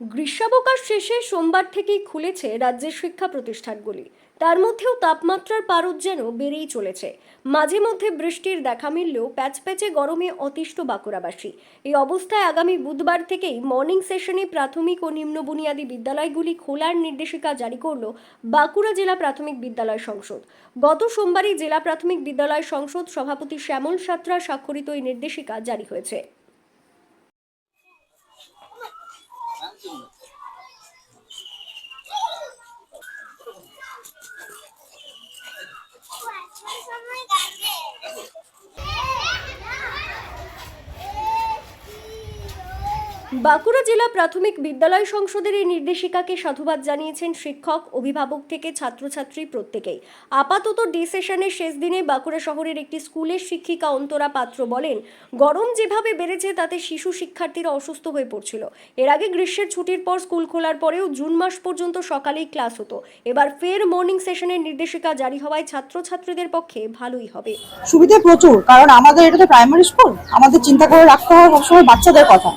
গ্রীষ্মাবকাশ শেষে সোমবার থেকেই খুলেছে রাজ্যের শিক্ষা প্রতিষ্ঠানগুলি। তার মধ্যেও তাপমাত্রার পারদ যেন বেড়েই চলেছে। মাঝে মধ্যে বৃষ্টির দেখা মিললেও প্যাচপ্যাচে গরমে অতিষ্ঠ বাঁকুড়াবাসী। এই অবস্থায় আগামী বুধবার থেকেই মর্নিং সেশনে প্রাথমিক ও নিম্ন বুনিয়াদী বিদ্যালয়গুলি খোলার নির্দেশিকা জারি করল বাঁকুড়া জেলা প্রাথমিক বিদ্যালয় সংসদ। গত সোমবারই জেলা প্রাথমিক বিদ্যালয় সংসদ সভাপতি শ্যামল সাত্রা স্বাক্ষরিত এই নির্দেশিকা জারি হয়েছে। সময় বাঁকুড়া জেলা প্রাথমিক বিদ্যালয় সংসদের এই নির্দেশিকাকে সাধুবাদ জানিয়েছেন শিক্ষক, অভিভাবক থেকে ছাত্রছাত্রী প্রত্যেকেই। আপাতত ডে সেশনের শেষ দিনে বাঁকুড়া শহরের একটি স্কুলের শিক্ষিকা অন্তরা পাত্র বলেন, গরম যেভাবে বেড়েছে তাতে শিশু শিক্ষার্থীরা অসুস্থ হয়ে পড়ছিল। এর আগে গ্রীষ্মের ছুটির পর স্কুল খোলার পরেও জুন মাস পর্যন্ত সকালেই ক্লাস হতো। এবার ফের মর্নিং সেশনের নির্দেশিকা জারি হওয়ায় ছাত্রছাত্রীদের পক্ষে ভালোই হবে। সুবিধা প্রচুর, কারণ আমাদের এটা তো প্রাইমারি স্কুল আমাদের চিন্তা করে রাখতে হয় সবসময় বাচ্চাদের কথা।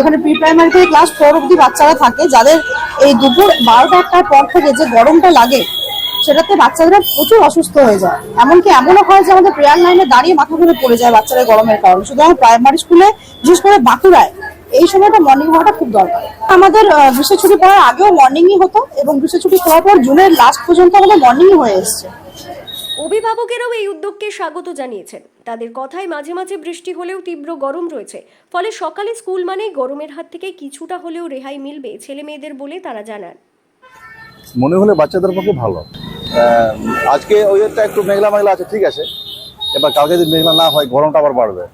এখানে প্রি প্রাইমারি থেকে ক্লাস ফোর অব্দি বাচ্চারা থাকে, যাদের এই দুপুর বারোটা একটার পর থেকে যে গরমটা লাগে, সেটাতে বাচ্চাদের প্রচুর অসুস্থ হয়ে যায়। এমনকি এমনও হয় যে আমাদের প্রেয়ার লাইনে দাঁড়িয়ে মাথা পড়ে যায় বাচ্চারা গরমের কারণে। সুতরাং প্রাইমারি স্কুলে বিশেষ করে বাঁকুড়ায়, এই সময়টা মর্নিং হওয়াটা খুব দরকার। আমাদের গ্রীষ্ম ছুটি পড়ার আগেও মর্নিংই হতো এবং গ্রীষ্ম ছুটি পড়ার পর জুনের লাস্ট পর্যন্ত আমাদের মর্নিংই হয়ে এসছে। অভিভাবকেরাও এই উদ্যোগকে স্বাগত জানিয়েছেন। তাদের কথায় মাঝে মাঝে বৃষ্টি হলেও তীব্র গরম রয়েছে। ফলে সকালে স্কুল মানেই গরমের হাত থেকে কিছুটা হলেও রেহাই মিলবে ছেলে মেয়েদের বলে তারা জানান। মনে হলে বাচ্চাদের পক্ষে ভালো। আজকে ওয়েদারটা একটু মেঘলা মেঘলা আছে, ঠিক আছে। এবার কালকে যদি মেঘলা না হয়, গরমটা আবার বাড়বে।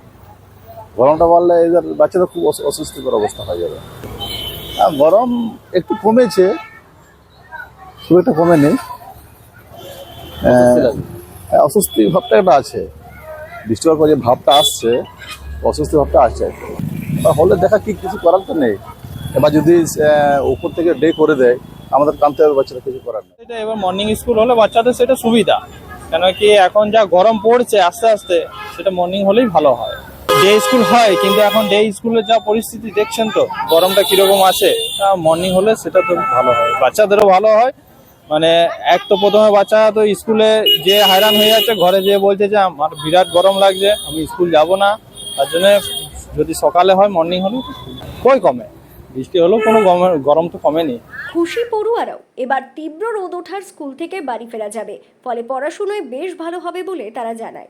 গরমটা বাড়লে এদের বাচ্চাদের খুব অস- অস্বস্তিকর অবস্থা হয়ে যাবে। গরম একটু কমেছে, খুব একটা কমেনি। অস্বস্তি ভাবটা একটা আছে। বৃষ্টিবার পর যে ভাবটা আসছে, অস্বস্তি ভাবটা আসছে। এবার হলে দেখা কি কিছু করার তো নেই। এবার যদি উপর থেকে ডে করে দেয়, আমাদের কানতে হবে, বাচ্চারা কিছু করার নেই। এটা এবার মর্নিং স্কুল হলে বাচ্চাদের সেটা সুবিধা। কেন কি এখন যা গরম পড়ছে আস্তে আস্তে, সেটা মর্নিং হলেই ভালো হয়। ডে স্কুল হয়, কিন্তু এখন ডে স্কুলের যা পরিস্থিতি দেখছেন তো, গরমটা কীরকম আছে মর্নিং হলে সেটা তো ভালো হয়। বাচ্চাদেরও ভালো হয় মানে এক তো প্রথমে বাচ্চা তো স্কুলে যে হয়রান হয়ে যাচ্ছে ঘরে যেয়ে বলছে যে আমার বিরাট গরম লাগছে আমি স্কুল যাব না। তার জন্য যদি সকালে হয় মর্নিং হলে কই কমে? বৃষ্টি হলেও কোনো গরম- গরম তো কমেনি। খুশি পড়ুয়ারাও এবার তীব্র রোদ ওঠার স্কুল থেকে বাড়ি ফেরা যাবে। ফলে পড়াশুনোয় বেশ ভালো হবে বলে তারা জানায়।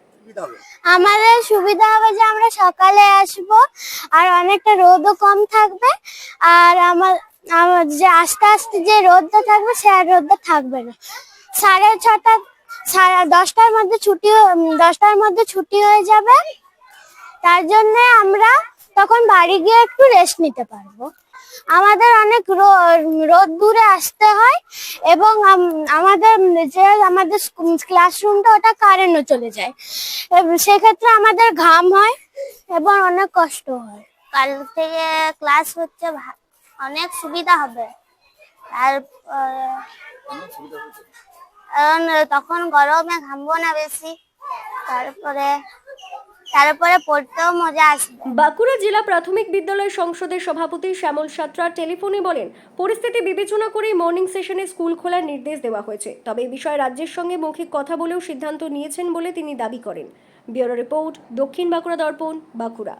আমাদের সুবিধা হবে যে আমরা সকালে আসব আর অনেকটা রোদও কম থাকবে আর আমার যে আস্তে আস্তে যে রোদটা থাকবে, সে আর রোদটা থাকবে না। সাড়ে ছটা, সাড়ে দশটার মধ্যে ছুটি দশটার মধ্যে ছুটি হয়ে যাবে। তার জন্য আমরা তখন বাড়ি গিয়ে একটু রেস্ট নিতে পারব। আমাদের অনেক রোদ দূরে আসতে হয় এবং আমাদের যে আমাদের ক্লাসরুমটা ওটা কারেন্টও চলে যায়। সেক্ষেত্রে আমাদের ঘাম হয় এবং অনেক কষ্ট হয়। কাল থেকে ক্লাস হচ্ছে অনেক সুবিধা হবে। তারপরে কারণ তখন গরমে ঘামবো না বেশি। তারপরে তারপরে পড়তেও মজা আসবে। বাঁকুড়া জেলা প্রাথমিক বিদ্যালয় সংসদের সভাপতি শ্যামল সাত্রা টেলিফোনে বলেন পরিস্থিতি বিবেচনা করেই মর্নিং সেশনে স্কুল খোলার নির্দেশ দেওয়া হয়েছে। তবে এই বিষয়ে রাজ্যের সঙ্গে মৌখিক কথা বলেও সিদ্ধান্ত নিয়েছেন বলে তিনি দাবি করেন। ব্যুরো রিপোর্ট দক্ষিণ বাঁকুড়া দর্পণ বাঁকুড়া।